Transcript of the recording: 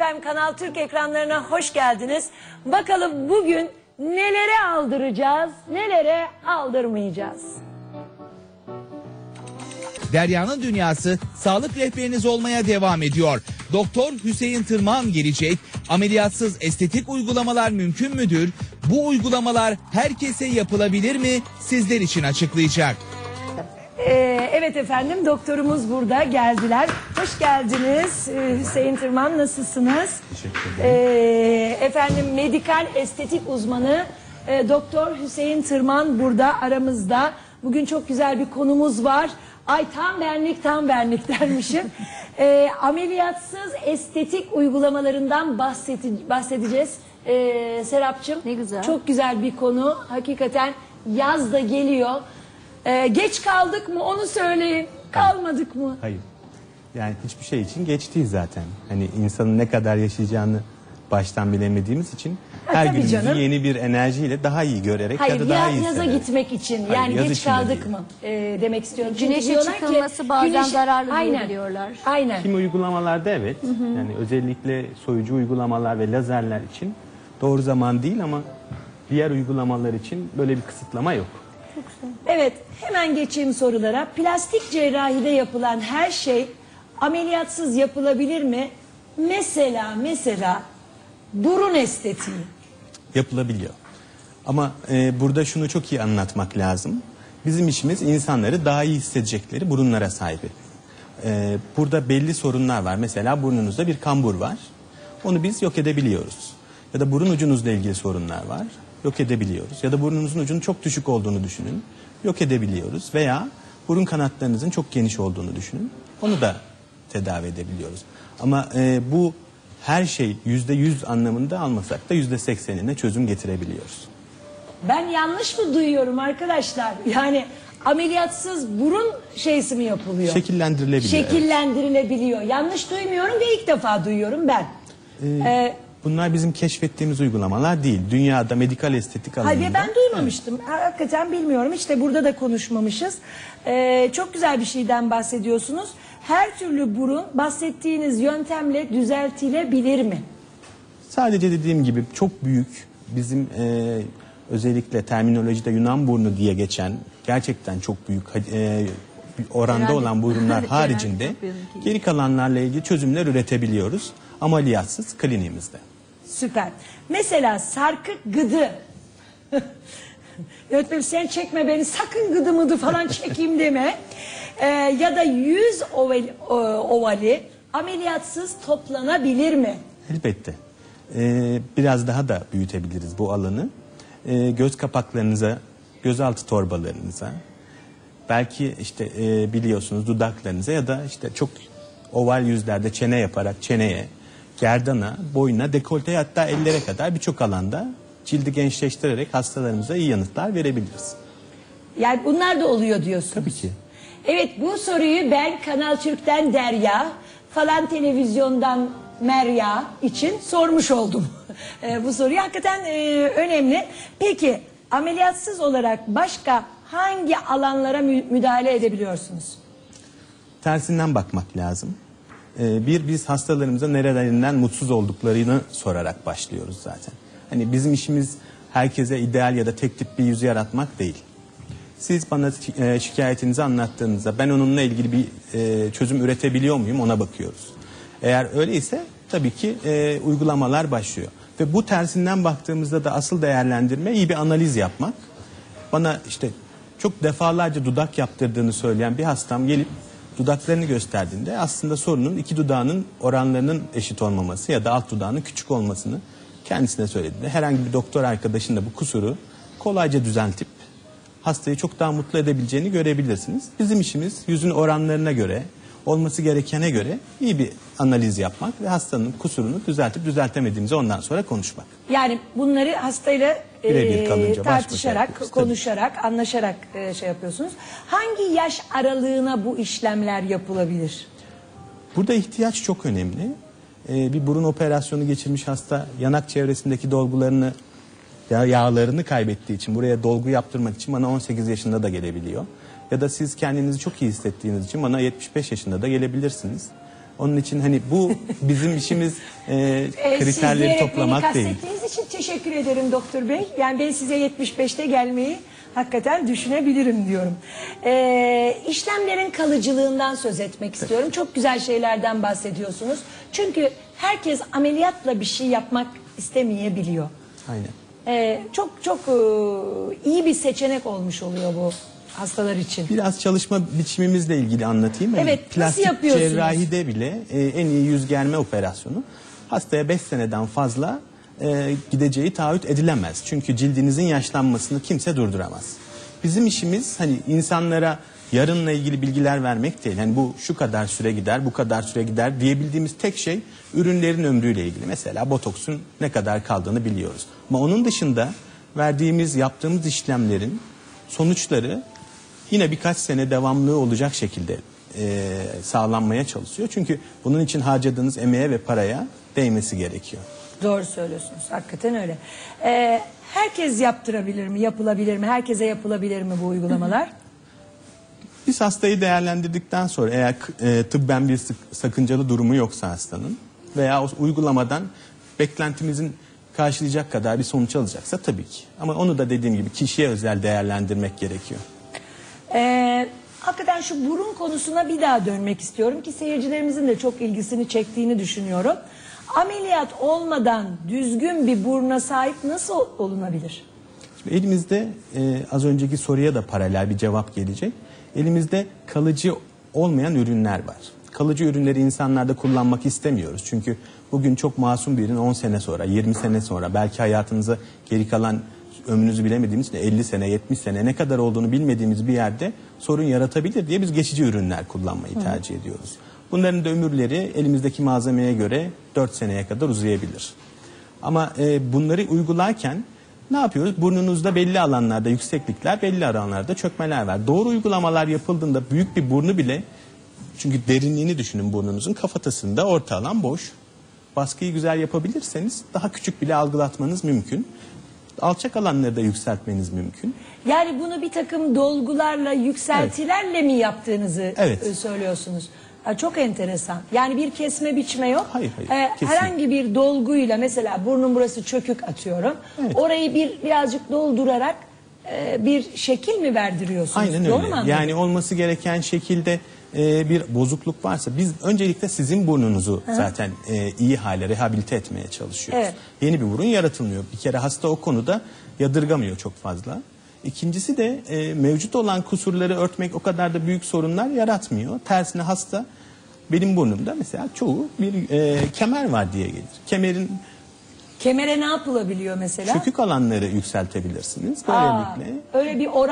efendim Kanal Türk ekranlarına hoş geldiniz. Bakalım bugün nelere aldıracağız, nelere aldırmayacağız. Derya'nın dünyası sağlık rehberiniz olmaya devam ediyor. Doktor Hüseyin Tırman gelecek. Ameliyatsız estetik uygulamalar mümkün müdür? Bu uygulamalar herkese yapılabilir mi? Sizler için açıklayacak. Evet efendim doktorumuz burada geldiler. Hoş geldiniz Ee, Hüseyin Tırman nasılsınız? Teşekkür Ee, efendim medikal estetik uzmanı e, Doktor Hüseyin Tırman burada aramızda. Bugün çok güzel bir konumuz var. Ay tam benlik tam benlik dermişim. Ee, ameliyatsız estetik uygulamalarından bahsedi- bahsedeceğiz. Ee, Serapcığım. Ne güzel. Çok güzel bir konu. Hakikaten yaz da geliyor. Ee, geç kaldık mı onu söyleyin. Kalmadık mı? Hayır. Yani hiçbir şey için geç değil zaten. Hani insanın ne kadar yaşayacağını baştan bilemediğimiz için Ha, her tabii günümüzü canım. yeni bir enerjiyle daha iyi görerek Hayır ya da daha ya- iyi yaza hissederek. gitmek için Hayır, yani yaz geç için de kaldık değil. mı e, demek istiyorum. Çünkü Güneşe diyorlar ki, çıkılması bazen zararlı aynen, diyebiliyorlar. Aynen. Kimi uygulamalarda evet. Yani özellikle soyucu uygulamalar ve lazerler için doğru zaman değil ama diğer uygulamalar için böyle bir kısıtlama yok. Evet hemen geçeyim sorulara. Plastik cerrahide yapılan her şey ameliyatsız yapılabilir mi? Mesela mesela burun estetiği. yapılabiliyor. Ama e, burada şunu çok iyi anlatmak lazım. Bizim işimiz insanları daha iyi hissedecekleri burunlara sahip. E, burada belli sorunlar var. Mesela burnunuzda bir kambur var. Onu biz yok edebiliyoruz. Ya da burun ucunuzla ilgili sorunlar var. Yok edebiliyoruz. Ya da burnunuzun ucunun çok düşük olduğunu düşünün. Yok edebiliyoruz. Veya burun kanatlarınızın çok geniş olduğunu düşünün. Onu da tedavi edebiliyoruz. Ama e, bu her şey yüzde yüz anlamında almasak da yüzde seksenine çözüm getirebiliyoruz. Ben yanlış mı duyuyorum arkadaşlar? Yani ameliyatsız burun şeysi mi yapılıyor? Şekillendirilebiliyor. Şekillendirilebiliyor. Yanlış duymuyorum ve ilk defa duyuyorum ben. Ee, Bunlar bizim keşfettiğimiz uygulamalar değil. Dünyada medikal estetik alanında. Hayır ben duymamıştım. Hakikaten bilmiyorum. İşte burada da konuşmamışız. Ee, çok güzel bir şeyden bahsediyorsunuz. Her türlü burun bahsettiğiniz yöntemle düzeltilebilir mi? Sadece dediğim gibi çok büyük bizim e, özellikle terminolojide Yunan burnu diye geçen gerçekten çok büyük e, oranda olan burunlar haricinde geri kalanlarla ilgili çözümler üretebiliyoruz. Ameliyatsız kliniğimizde. Süper. Mesela sarkık gıdı. Öğretmenim sen çekme beni sakın gıdı mıdı falan çekeyim deme. Ee, ya da yüz oval, o- ovali ameliyatsız toplanabilir mi? Elbette. Ee, biraz daha da büyütebiliriz bu alanı. Ee, göz kapaklarınıza, gözaltı torbalarınıza, belki işte e, biliyorsunuz dudaklarınıza ya da işte çok oval yüzlerde çene yaparak çeneye, gerdana, boyuna, dekolteye hatta ellere kadar birçok alanda cildi gençleştirerek hastalarımıza iyi yanıtlar verebiliriz. Yani bunlar da oluyor diyorsunuz. Tabii ki. Evet bu soruyu ben Kanal Türk'ten Derya, falan televizyondan Merya için sormuş oldum. E, bu soruyu hakikaten e, önemli. Peki ameliyatsız olarak başka hangi alanlara mü- müdahale edebiliyorsunuz? tersinden bakmak lazım. Ee, bir biz hastalarımıza nerelerinden mutsuz olduklarını sorarak başlıyoruz zaten. Hani bizim işimiz herkese ideal ya da tek tip bir yüzü yaratmak değil. Siz bana e, şikayetinizi anlattığınızda ben onunla ilgili bir e, çözüm üretebiliyor muyum ona bakıyoruz. Eğer öyleyse tabii ki e, uygulamalar başlıyor. Ve bu tersinden baktığımızda da asıl değerlendirme iyi bir analiz yapmak. Bana işte çok defalarca dudak yaptırdığını söyleyen bir hastam gelip dudaklarını gösterdiğinde aslında sorunun iki dudağının oranlarının eşit olmaması ya da alt dudağının küçük olmasını kendisine söylediğinde herhangi bir doktor arkadaşın da bu kusuru kolayca düzeltip hastayı çok daha mutlu edebileceğini görebilirsiniz. Bizim işimiz yüzün oranlarına göre, olması gerekene göre iyi bir analiz yapmak ve hastanın kusurunu düzeltip düzeltemediğimizi ondan sonra konuşmak. Yani bunları hastayla e, Birebir kalınca baş başa tartışarak, yapıyoruz, tabii. konuşarak, anlaşarak e, şey yapıyorsunuz. Hangi yaş aralığına bu işlemler yapılabilir? Burada ihtiyaç çok önemli. Ee, bir burun operasyonu geçirmiş hasta yanak çevresindeki dolgularını ya yağlarını kaybettiği için buraya dolgu yaptırmak için bana 18 yaşında da gelebiliyor. Ya da siz kendinizi çok iyi hissettiğiniz için bana 75 yaşında da gelebilirsiniz. Onun için hani bu bizim işimiz e, siz kriterleri diyerek toplamak değil. kastettiğiniz için teşekkür ederim doktor bey. Yani ben size 75'te gelmeyi hakikaten düşünebilirim diyorum. Ee, işlemlerin kalıcılığından söz etmek istiyorum. Çok güzel şeylerden bahsediyorsunuz. Çünkü herkes ameliyatla bir şey yapmak istemeyebiliyor. Aynen. Ee, çok çok e, iyi bir seçenek olmuş oluyor bu hastalar için. Biraz çalışma biçimimizle ilgili anlatayım. Evet, nasıl Plastik yapıyorsunuz? cerrahide bile e, en iyi yüz germe operasyonu hastaya 5 seneden fazla e, gideceği taahhüt edilemez. Çünkü cildinizin yaşlanmasını kimse durduramaz. Bizim işimiz hani insanlara yarınla ilgili bilgiler vermek değil. Hani bu şu kadar süre gider, bu kadar süre gider diyebildiğimiz tek şey ürünlerin ömrüyle ilgili. Mesela botoksun ne kadar kaldığını biliyoruz. Ama onun dışında verdiğimiz, yaptığımız işlemlerin sonuçları yine birkaç sene devamlılığı olacak şekilde e, sağlanmaya çalışıyor. Çünkü bunun için harcadığınız emeğe ve paraya değmesi gerekiyor. Doğru söylüyorsunuz. Hakikaten öyle. Ee, herkes yaptırabilir mi? Yapılabilir mi? Herkese yapılabilir mi bu uygulamalar? Biz hastayı değerlendirdikten sonra eğer e, tıbben bir sakıncalı durumu yoksa hastanın veya o uygulamadan beklentimizin karşılayacak kadar bir sonuç alacaksa tabii ki. Ama onu da dediğim gibi kişiye özel değerlendirmek gerekiyor. Ee, hakikaten şu burun konusuna bir daha dönmek istiyorum ki seyircilerimizin de çok ilgisini çektiğini düşünüyorum. Ameliyat olmadan düzgün bir buruna sahip nasıl olunabilir? Şimdi elimizde e, az önceki soruya da paralel bir cevap gelecek. Elimizde kalıcı olmayan ürünler var. Kalıcı ürünleri insanlarda kullanmak istemiyoruz. Çünkü bugün çok masum bir ürün 10 sene sonra, 20 sene sonra belki hayatınıza geri kalan ömrünüzü bilemediğimiz için 50 sene, 70 sene ne kadar olduğunu bilmediğimiz bir yerde sorun yaratabilir diye biz geçici ürünler kullanmayı tercih ediyoruz. Bunların da ömürleri elimizdeki malzemeye göre 4 seneye kadar uzayabilir. Ama e, bunları uygularken ne yapıyoruz? Burnunuzda belli alanlarda yükseklikler, belli alanlarda çökmeler var. Doğru uygulamalar yapıldığında büyük bir burnu bile çünkü derinliğini düşünün burnunuzun kafatasında orta alan boş. Baskıyı güzel yapabilirseniz daha küçük bile algılatmanız mümkün. Alçak alanları da yükseltmeniz mümkün. Yani bunu bir takım dolgularla, yükseltilerle mi yaptığınızı Evet. e, söylüyorsunuz? Ha, çok enteresan. Yani bir kesme biçme yok. Hayır, hayır, Ee, kesinlikle. herhangi bir dolguyla mesela burnun burası çökük atıyorum. Evet. Orayı bir birazcık doldurarak e, bir şekil mi verdiriyorsunuz? Aynen Doğru öyle. mu anladım? Yani olması gereken şekilde e, bir bozukluk varsa biz öncelikle sizin burnunuzu zaten e, iyi hale rehabilite etmeye çalışıyoruz. Evet. Yeni bir burun yaratılmıyor. Bir kere hasta o konuda yadırgamıyor çok fazla. İkincisi de e, mevcut olan kusurları örtmek o kadar da büyük sorunlar yaratmıyor. Tersine hasta benim burnumda mesela çoğu bir e, kemer var diye gelir. Kemerin Kemere ne yapılabiliyor mesela? çökük alanları yükseltebilirsiniz. Aa, Böylelikle öyle bir oran